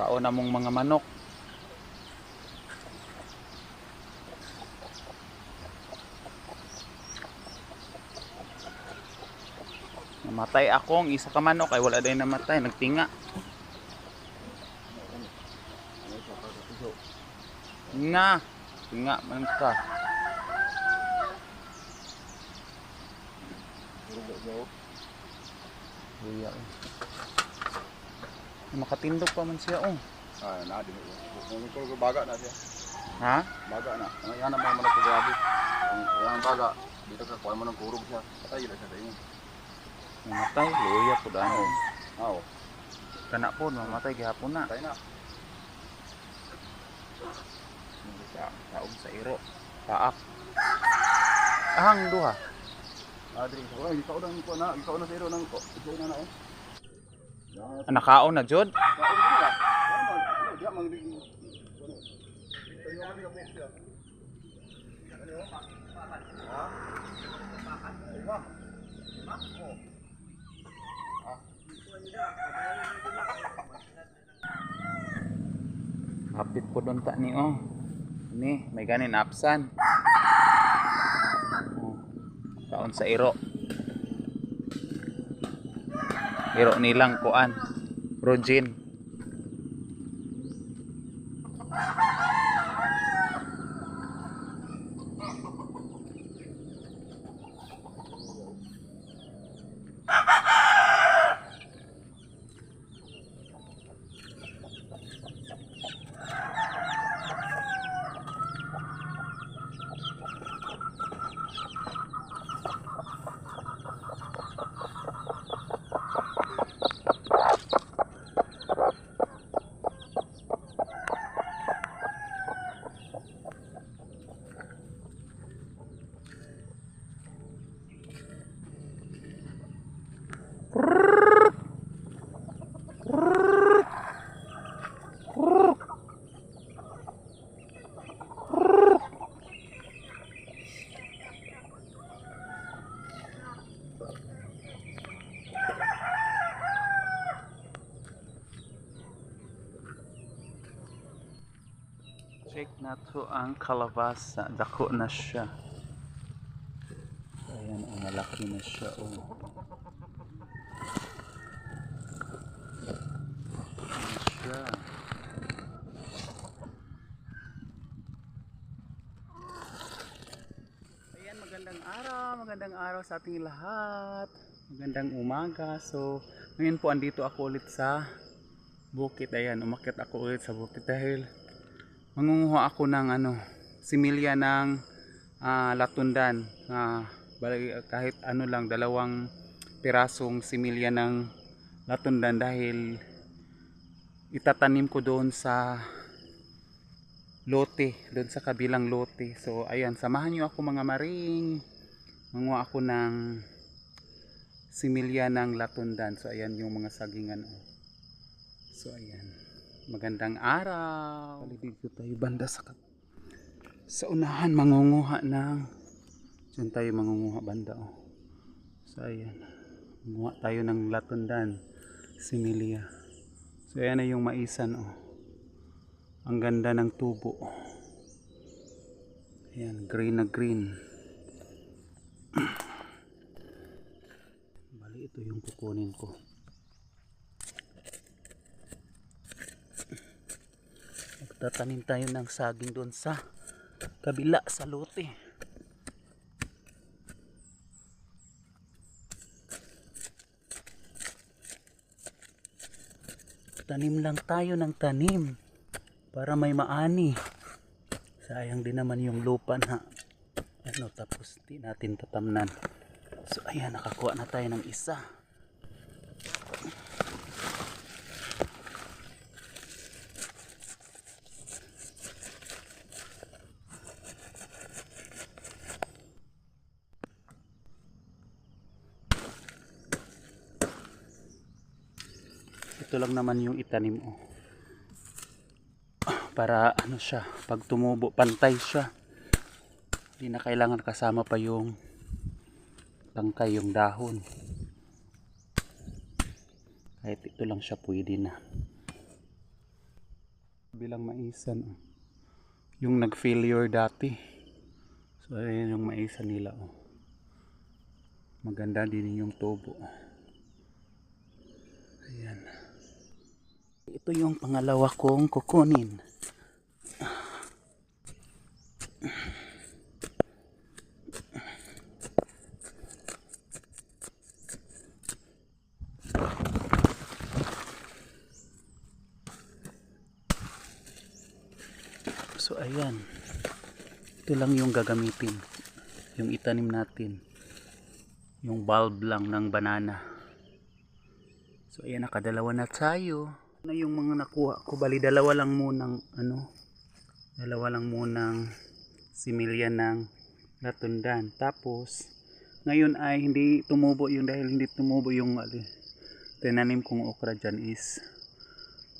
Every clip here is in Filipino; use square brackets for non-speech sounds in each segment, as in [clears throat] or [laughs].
Kauna mong mga manok. Namatay ako ang isa ka manok ay wala din namatay, nagtinga. Nga, tinga man ka. Oh. Makatindog pa man siya, oh. Ah, na di mo. Kung ko baga na siya. Ha? Baga na. Ang yan naman man ko grabe. Ang ang baga dito ka kuha mo ng kurog siya. Patay na siya sa inyo. Mamatay, luya po dahil. Aw, Kana po, mamatay gihapon na. patay na. Sa taong sa iro. Taak. Ahang duha. Adri, ay ikaw nang ko na, ikaw na sa iro nang ko. Ikaw na na eh. Nakaon na jud. Hapit po doon ta ni oh. Ni, may ganin apsan. Oh. Kaon sa iro. Iro nilang kuan. Rogin. Check na to ang kalabasa. Dako na siya. Ayan, ang malaki na siya. Oh. Ayan siya. Ayan, magandang araw. Magandang araw sa ating lahat. Magandang umaga. So, ngayon po andito ako ulit sa bukit. Ayan, umakyat ako ulit sa bukit dahil mangunguha ako ng ano, similya ng ah, latundan. Bali- kahit ano lang, dalawang pirasong similya ng latundan dahil itatanim ko doon sa lote, doon sa kabilang lote. So, ayan, samahan nyo ako mga maring. Manguha ako ng similya ng latundan. So, ayan yung mga sagingan. oh. So, ayan. Magandang araw. Dito tayo banda sa sa unahan mangunguha ng Diyan tayo mangunguha banda oh. So ayan. Manguha tayo ng latundan. Similia. So ayan na yung maisan oh. Ang ganda ng tubo. Ayan, green na green. [clears throat] Bali ito yung kukunin ko. Magtatanim tayo ng saging doon sa kabila sa lote. Tanim lang tayo ng tanim para may maani. Sayang din naman yung lupa na ano tapos di natin tatamnan. So ayan nakakuha na tayo ng isa. Lang naman yung itanim oh. para ano siya pag tumubo pantay siya hindi na kailangan kasama pa yung tangkay yung dahon kahit ito lang siya pwede na Bilang maisan. Oh. Yung nag-failure dati. So ayan yung maisan nila. Oh. Maganda din yung tubo. Ayan. Ito yung pangalawa kong kukunin. So ayan. Ito lang yung gagamitin. Yung itanim natin. Yung bulb lang ng banana. So ayan nakadalawa na tayo. Na yung mga nakuha ko bali dalawa lang munang ano dalawa lang munang similya ng latundan. Tapos ngayon ay hindi tumubo yung dahil hindi tumubo yung ali, tinanim kong okra dyan is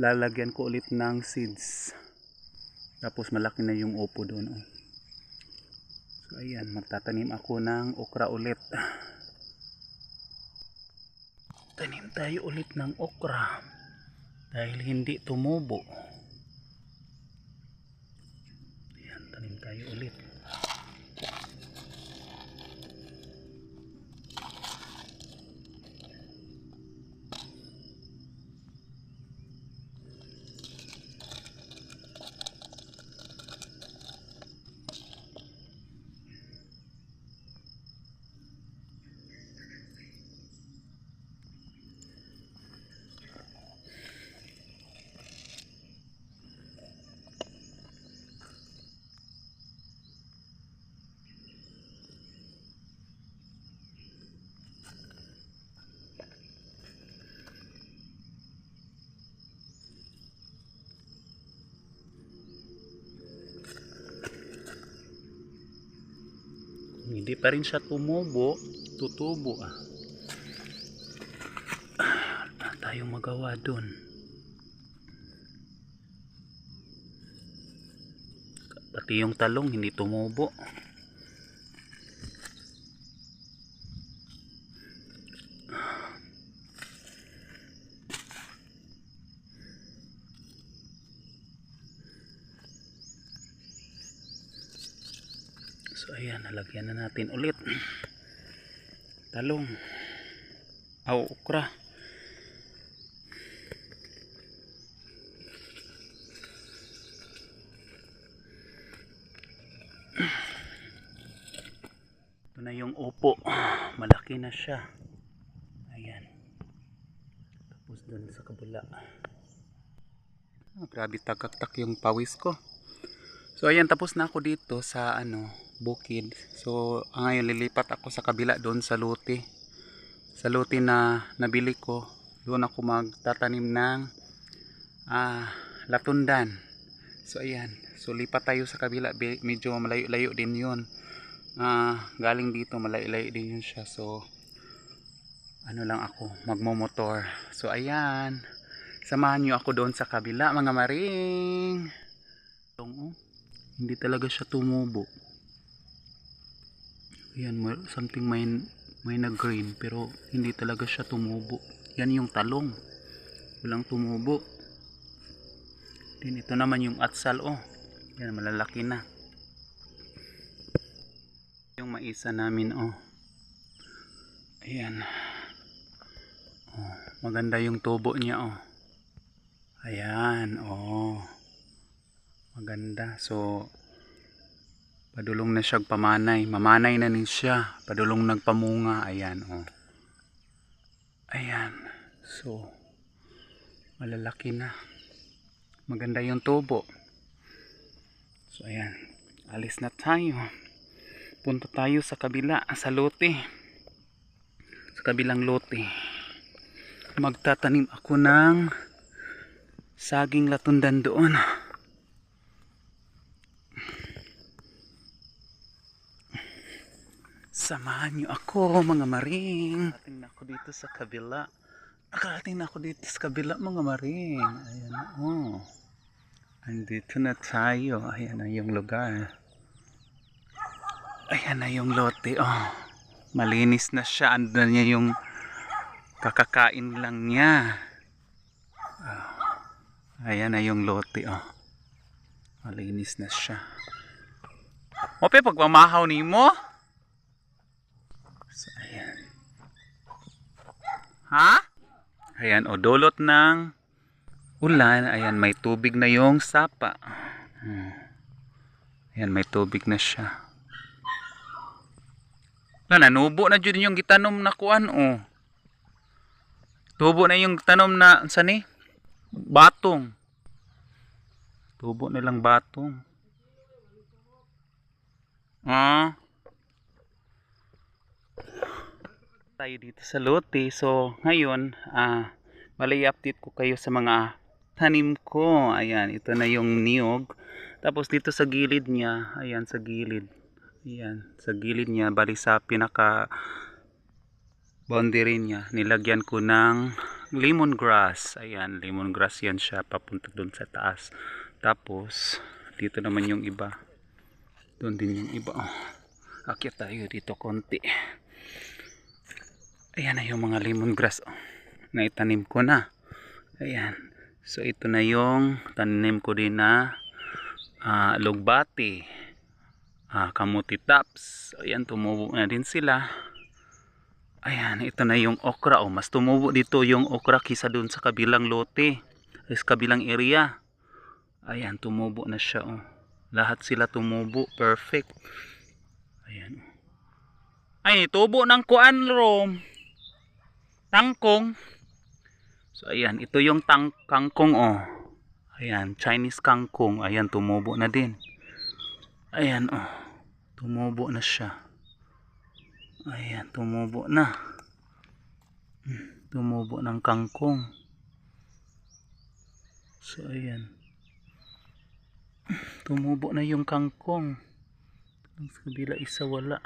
lalagyan ko ulit ng seeds. Tapos malaki na yung upo doon. oh. So ayan, magtatanim ako ng okra ulit. [sighs] Tanim tayo ulit ng okra dahil hindi tumubo. Ayan, tanim tayo ulit. Hindi pa rin siya tumubo, tutubo ah. Ah, Wala tayong magawa dun. Pati yung talong hindi tumubo. So ayan, nalagyan na natin ulit. Talong. Aw, okra. Ito na yung upo. Malaki na siya. Ayan. Tapos dun sa kabila. Ah, grabe tagaktak yung pawis ko. So ayan tapos na ako dito sa ano bukid. So ngayon lilipat ako sa kabila doon sa lote. Sa lote na nabili ko, doon ako magtatanim ng ah, latundan. So ayan, so lipat tayo sa kabila, medyo malayo-layo din 'yon. Ah, galing dito malayo-layo din yun siya. So ano lang ako, magmomotor. So ayan, samahan niyo ako doon sa kabila mga maring. Tong, oh. Hindi talaga siya tumubo. Yan, something may, may nag-green pero hindi talaga siya tumubo. Yan yung talong. Walang tumubo. Din ito naman yung atsal oh. Yan, malalaki na. Yung maisa namin oh. Ayan. Oh, maganda yung tubo niya oh. Ayan, oh. Maganda. So, padulong na siya pamanay. Mamanay na nin siya. Padulong nagpamunga. Ayan, oh. Ayan. So, malalaki na. Maganda yung tubo. So, ayan. Alis na tayo. Punta tayo sa kabila, sa lote. Sa kabilang lote. Magtatanim ako ng saging latundan doon. Samahan niyo ako mga maring. Nakarating na ako dito sa kabila. Nakarating na ako dito sa kabila mga maring. Ayan na oh. Andito na tayo. Ayan na yung lugar. Ayan na yung lote oh. Malinis na siya. Ando na niya yung kakakain lang niya. Ah. Ayan na yung lote oh. Malinis na siya. Ope, pagmamahaw ni mo. So, ayan. Ha? Ayan, o dulot ng ulan. Ayan, may tubig na yung sapa. Ayan, may tubig na siya. Wala, nanubo na dyan yung gitanom na kuan, o. Tubo na yung tanom na, saan eh? Batong. Tubo na lang batong. Ah. Tayo dito sa lote. So, ngayon, ah, bali update ko kayo sa mga tanim ko. Ayan, ito na yung niyog. Tapos dito sa gilid niya, ayan sa gilid. Ayan, sa gilid niya, bali sa pinaka boundary niya, nilagyan ko ng lemongrass. Ayan, lemongrass yan siya papunta doon sa taas. Tapos, dito naman yung iba. Doon din yung iba. Oh. Akyat tayo dito konti. Ayan na yung mga lemongrass. Oh. Naitanim ko na. Ayan. So, ito na yung tanim ko din na ah, lugbati. Ah, kamuti tops. Ayan, tumubo na din sila. Ayan, ito na yung okra. Oh, mas tumubo dito yung okra kisa dun sa kabilang lote. Sa kabilang area. Ayan, tumubo na siya. Oh. Lahat sila tumubo. Perfect. Ayan. Ay, tubo ng kuan rom. Tangkong. So, ayan. Ito yung tang kangkong, oh. Ayan, Chinese kangkong. Ayan, tumubo na din. Ayan, oh. Tumubo na siya. Ayan, tumubo na. Hmm, Tumubo ng kangkong. So, ayan. Tumubo na yung kangkong. Ang kabila isa wala.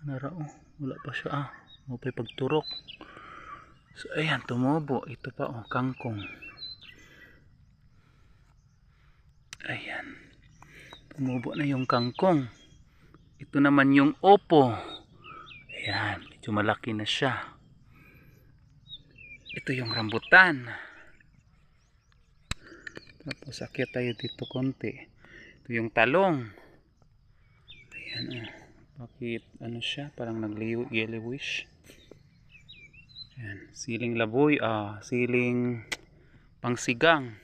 Ano raw? Wala pa siya ah. Mo pa pagturok. So, ayan, tumubo. Ito pa oh, kangkong. Ayan. Tumubo na yung kangkong. Ito naman yung opo. Ayan, medyo malaki na siya. Ito yung rambutan. Tapos akyat tayo dito konti. Ito yung talong. Ayan oh. Bakit ano siya? Parang nagliw yellowish. Ayan. Siling laboy. Ah, siling pangsigang.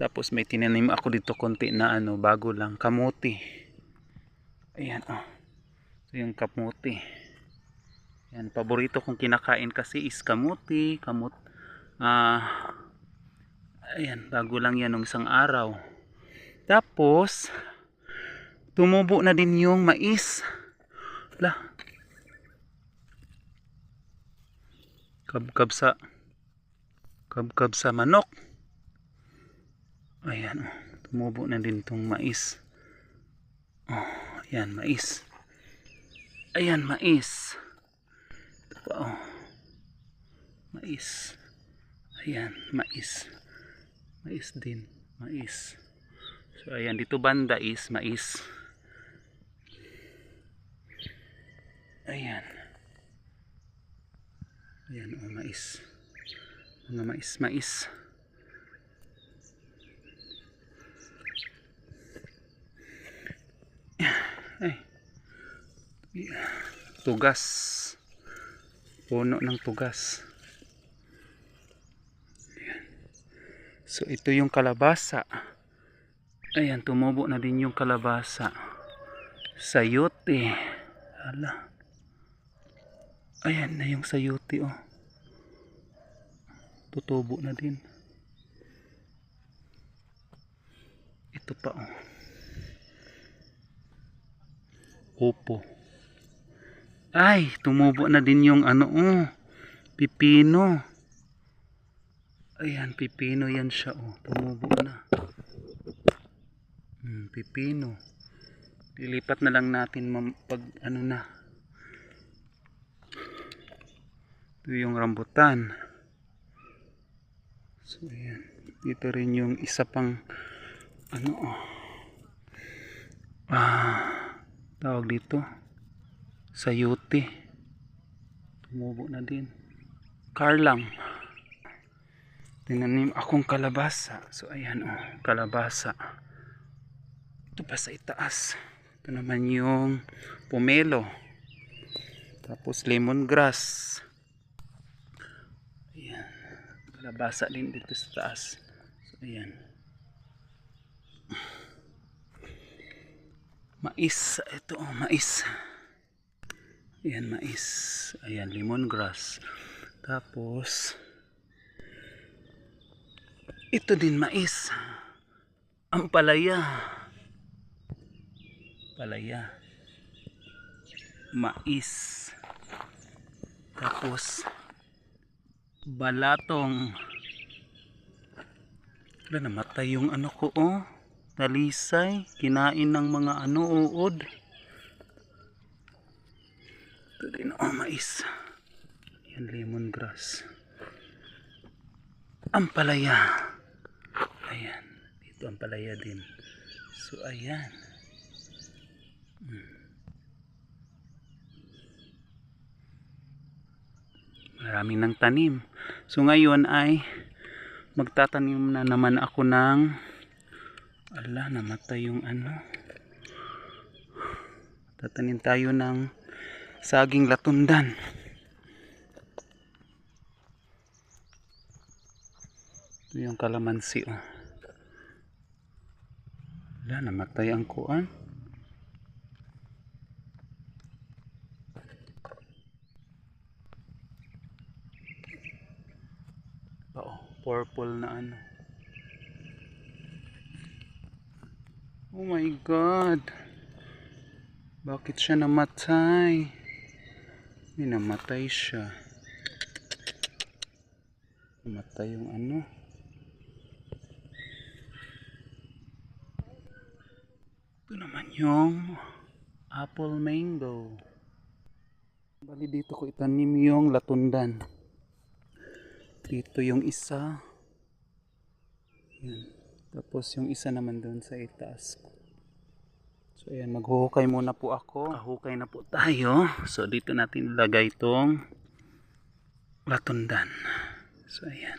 Tapos may tinanim ako dito konti na ano, bago lang. Kamuti. Ayan oh. Ito yung kamuti. Ayan, paborito kong kinakain kasi is kamuti, kamut. Ah, ayan, bago lang yan nung isang araw. Tapos, tumubo na din yung mais. La. Kabkab sa kabkab sa manok. Ayan, oh, tumubo na din tong mais. Oh, ayan, mais. Ayan, mais. Ito pa, oh. Mais. Ayan, mais. Mais din. Mais. So, ayan, dito banda is mais. Ayan. Ayan, oh, mais. Mga mais, mais. Ay. Tugas. Puno ng tugas. Ayan. So ito yung kalabasa. Ayan, tumubo na din yung kalabasa. Sayote. Hala. Ayan na yung sayote oh. Tutubo na din. Ito pa oh. Opo. Ay, tumubo na din yung ano oh. Pipino. Ayan, pipino yan siya oh. Tumubo na. Hmm, pipino. Lilipat na lang natin pag ano na. Ito yung rambutan. So, ayan. Dito rin yung isa pang ano oh. Ah, tawag dito. Sayuti. Tumubo na din. Karlang. Tinanim akong kalabasa. So ayan oh, kalabasa. Ito pa sa itaas. Ito naman yung pomelo. Tapos lemongrass. Ayan. Kalabasa din dito sa taas. So ayan. Mais. Ito oh, mais. Ayan, mais. Ayan, lemongrass. Tapos, ito din mais. Ang palaya. Palaya. Mais. Tapos, balatong. Wala, namatay yung ano ko, oh. Talisay. Kinain ng mga ano, uod. Ito din, oh, mais. Yan, lemongrass. Ang palaya. Ayan. Dito ang palaya din. So, ayan. Hmm. Maraming ng tanim. So, ngayon ay magtatanim na naman ako ng ala, namatay yung ano. Tatanim tayo ng saging latundan. Ito yung kalamansi oh. Wala, namatay ang kuan. Oo, purple na ano. Oh my God. Bakit siya namatay? May namatay siya. Namatay yung ano. Ito naman yung apple mango. Bali dito ko itanim yung latundan. Dito yung isa. Yan. Tapos yung isa naman doon sa itaas ko. So ayan, maghuhukay muna po ako. Hukay na po tayo. So dito natin ilagay itong latundan. So ayan.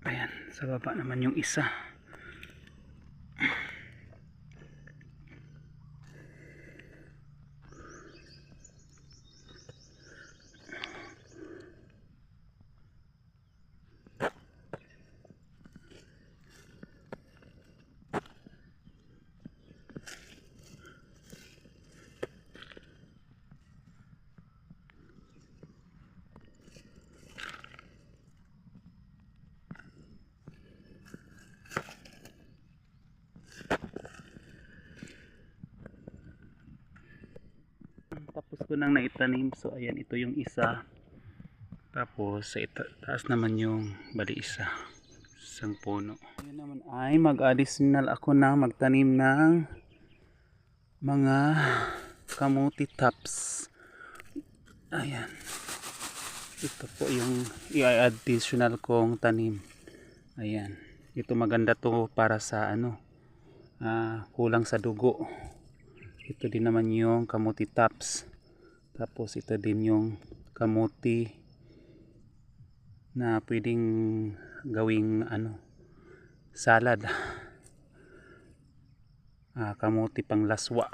Ayan, sa baba naman yung isa. Tapos ko nang naitanim. So ayan, ito yung isa. Tapos sa ita- taas naman yung bali isa. Isang puno. Ayan naman ay mag-additional ako na magtanim ng mga kamuti tops. Ayan. Ito po yung i-additional kong tanim. Ayan. Ito maganda to para sa ano, ah, kulang sa dugo. Ito din naman yung kamuti tops. Tapos ito din yung kamuti na pwedeng gawing ano salad. [laughs] Ah, kamuti pang laswa.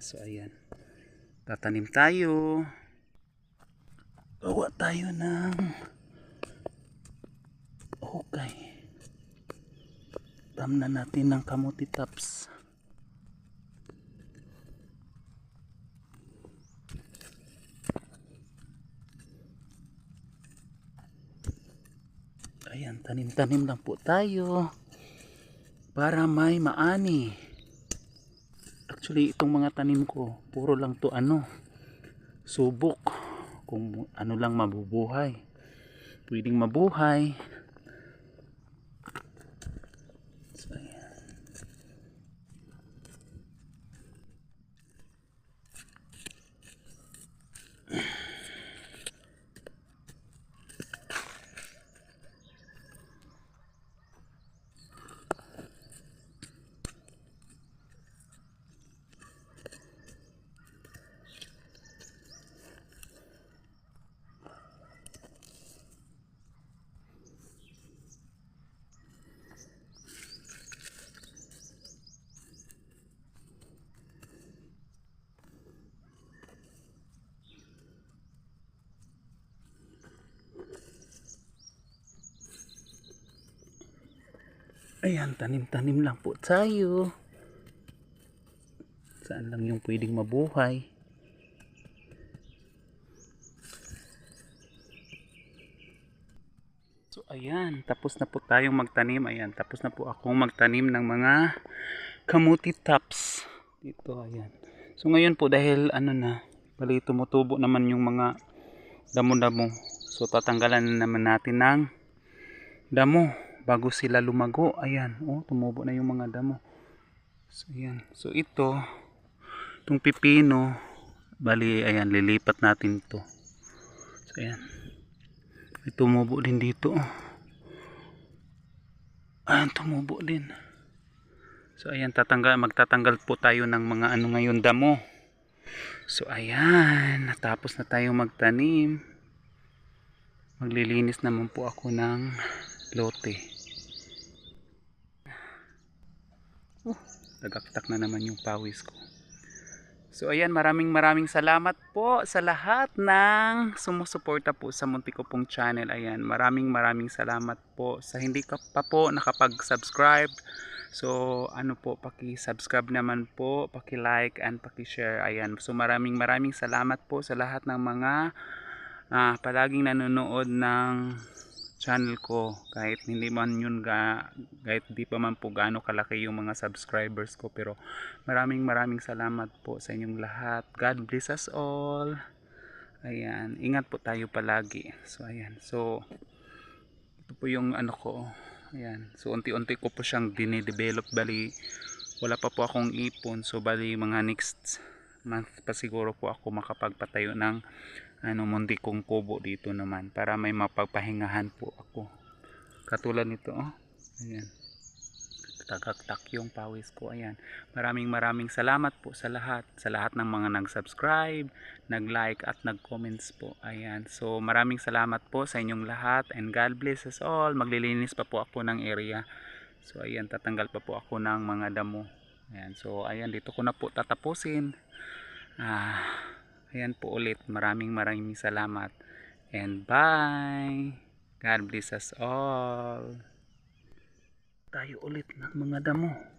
So ayan. Tatanim tayo. Gawa tayo ng okay. Tamnan natin ng kamuti tops. Ayan, tanim-tanim lang po tayo para may maani. Actually, itong mga tanim ko, puro lang to ano, subok kung ano lang mabubuhay. pwedeng mabuhay. Ayan, tanim-tanim lang po tayo. Saan lang yung pwedeng mabuhay. So ayan, tapos na po tayong magtanim. Ayan, tapos na po akong magtanim ng mga kamuti tops. Dito, ayan. So ngayon po dahil ano na, bali tumutubo naman yung mga damo-damo. So tatanggalan na naman natin ng damo bago sila lumago. Ayan, oh, tumubo na yung mga damo. So ayan. So ito, itong pipino, bali ayan, lilipat natin to. So ayan. May tumubo din dito. oh. Ayan, tumubo din. So ayan, tatanggal, magtatanggal po tayo ng mga ano ngayon damo. So ayan, natapos na tayo magtanim. Maglilinis naman po ako ng lote. Oh, nagaktak na naman yung pawis ko. So ayan, maraming maraming salamat po sa lahat ng sumusuporta po sa munti ko pong channel. Ayan, maraming maraming salamat po sa hindi ka pa po nakapag-subscribe. So ano po, paki-subscribe naman po, paki-like and paki-share. Ayan, so maraming maraming salamat po sa lahat ng mga ah, palaging nanonood ng channel ko kahit hindi man yun ga, kahit di pa man po gaano kalaki yung mga subscribers ko pero maraming maraming salamat po sa inyong lahat. God bless us all. Ayan ingat po tayo palagi. So ayan. So ito po yung ano ko. Ayan. So unti-unti ko po siyang dinidevelop. Bali wala pa po akong ipon. So bali mga next month pa siguro po ako makapagpatayo ng ano mundi kong kubo dito naman para may mapagpahingahan po ako. Katulad nito oh. Ayan. Tagaktak yung pawis ko. Ayan. Maraming maraming salamat po sa lahat. Sa lahat ng mga nag-subscribe nag-like at nag-comments po. Ayan. So maraming salamat po sa inyong lahat and God bless us all. Maglilinis pa po ako ng area. So ayan. Tatanggal pa po ako ng mga damo. Ayan. So ayan. Dito ko na po tatapusin. Ah Ayan po ulit. Maraming maraming salamat. And bye. God bless us all. Tayo ulit ng mga damo.